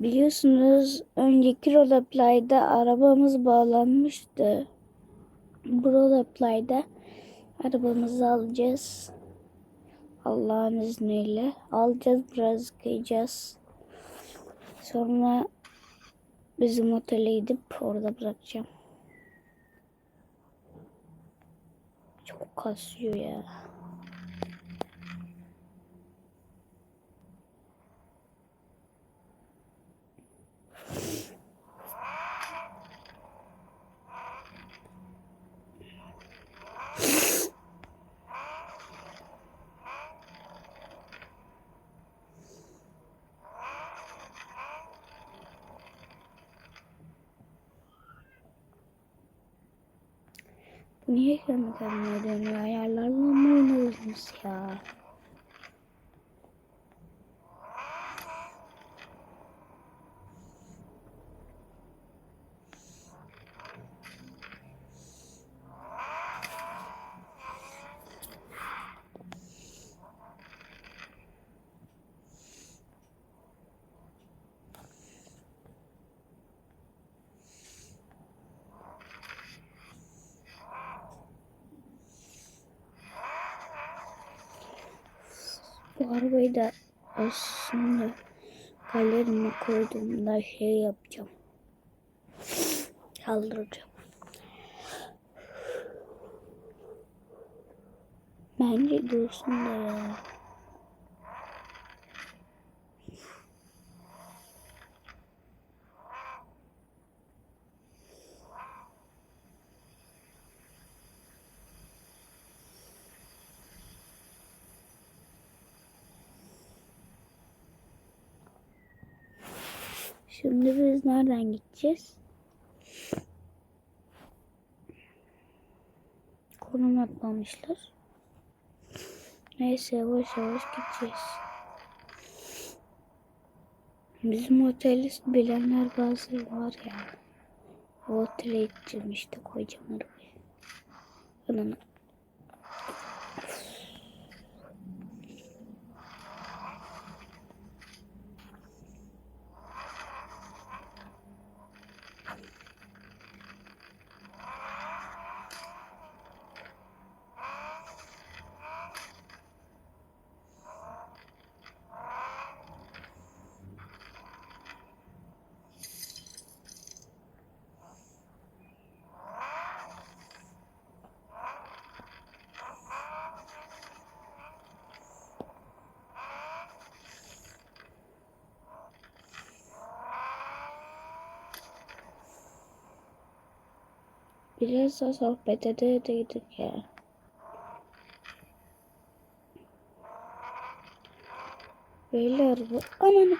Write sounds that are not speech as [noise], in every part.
Biliyorsunuz önceki roleplay'da arabamız bağlanmıştı. Bu roleplay'da arabamızı alacağız. Allah'ın izniyle alacağız biraz kıyacağız. Sonra bizim otele gidip orada bırakacağım. Çok kasıyor ya. Bu niye kendi kendine dönüyor? Ayarlarla mı oynadınız ya? Bu arabayı da aslında galerime koyduğumda şey yapacağım. Kaldıracağım. Bence dursun da ya. Şimdi biz nereden gideceğiz? Konum atmamışlar. Neyse yavaş yavaş gideceğiz. Bizim oteli bilenler bazı var ya. O otele gideceğim işte koyacağım arabayı. Ananı. Biraz da sohbet edeydik ya. Beyler bu ananı.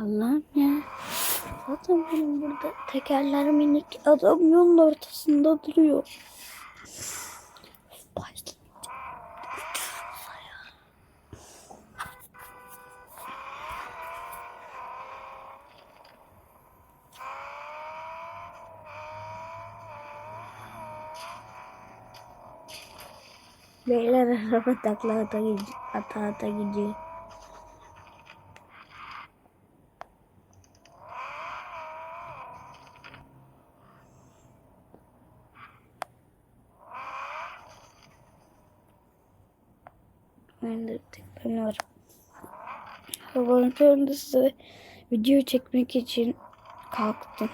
Allah'ım ya. Zaten benim burada tekerler minik adam yolun ortasında duruyor. Beyler [laughs] araba takla ata gidiyor. Ben de tekrar var. Köründe size video çekmek için kalktım.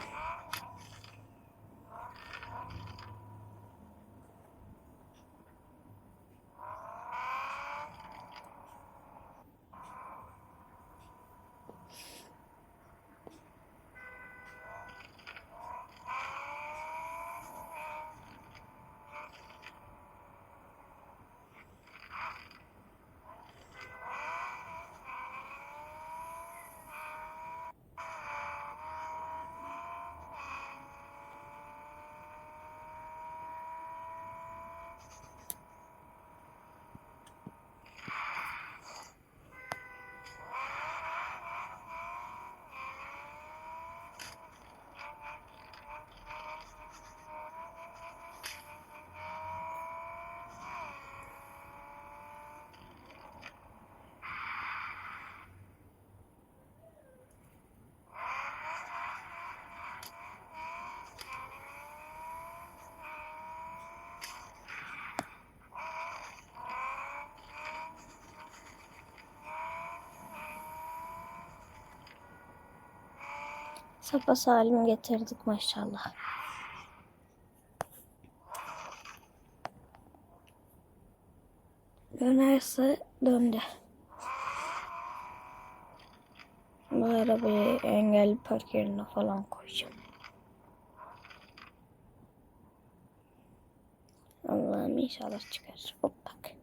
Sapa salim getirdik maşallah. Dönerse döndü. Bu arabayı engelli park yerine falan koyacağım. Allah'ım inşallah çıkar. Hop bak.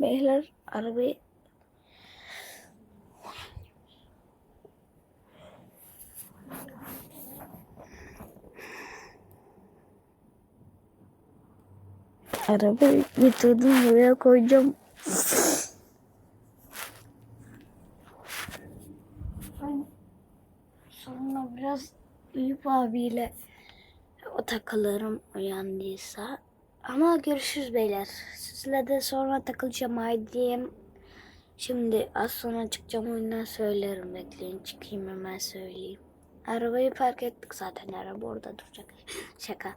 Beyler arabayı Arabayı getirdim buraya koyacağım. Sonra biraz Eyüp abiyle o takılırım uyandıysa. Ama görüşürüz beyler. Sizle de sonra takılacağım haydi. Şimdi az sonra çıkacağım oyundan söylerim. Bekleyin çıkayım hemen söyleyeyim. Arabayı park ettik zaten. Araba orada duracak. [laughs] Şaka.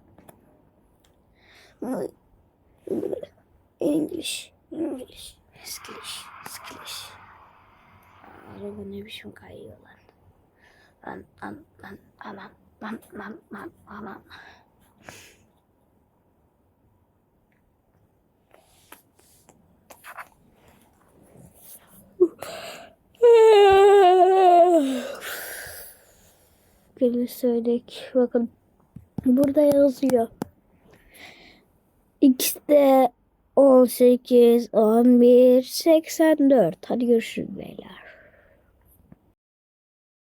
English. English. English. English. Araba ne biçim kayıyor lan. Lan lan lan aman lan lan lan aman. Söyledik. Bakın burada yazıyor. X'de 18, 11, 84. Hadi görüşürüz beyler.